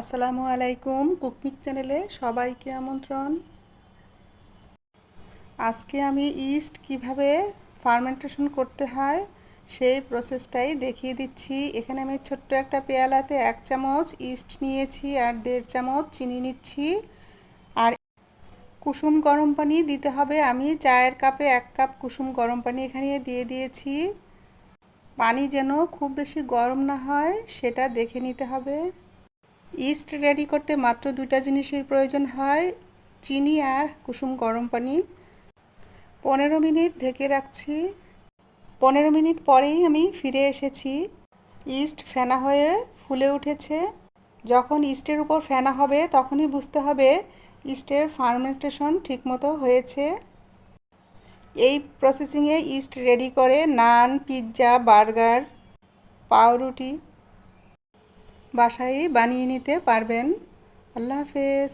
আসসালামু আলাইকুম কুকমিক চ্যানেলে সবাইকে আমন্ত্রণ। আজকে আমি ইস্ট কীভাবে ফার্মেন্টেশন করতে হয় সেই প্রসেসটাই দেখিয়ে দিচ্ছি। এখানে আমি ছোট্ট একটা পেয়ালাতে এক চামচ ইস্ট নিয়েছি আর দেড় চামচ চিনি নিচ্ছি। আর কুসুম গরম পানি দিতে হবে। আমি চায়ের কাপে এক কাপ কুসুম গরম পানি এখানে দিয়ে দিয়েছি। পানি যেন খুব বেশি গরম না হয়, সেটা দেখে নিতে হবে। ইস্ট রেডি করতে মাত্র দুটা জিনিসের প্রয়োজন হয়, চিনি আর কুসুম গরম পানি। পনেরো মিনিট ঢেকে রাখছি। পনেরো মিনিট পরেই আমি ফিরে এসেছি। ইস্ট ফেনা হয়ে ফুলে উঠেছে। যখন ইস্টের উপর ফেনা হবে, তখনই বুঝতে হবে ইস্টের ফার্মেন্টেশন ঠিকমতো হয়েছে। এই প্রসেসিংয়ে ইস্ট রেডি করে নান, পিৎজা, বার্গার, পাউরুটি বাসায় বানিয়ে নিতে পারবেন। আল্লাহ হাফেজ।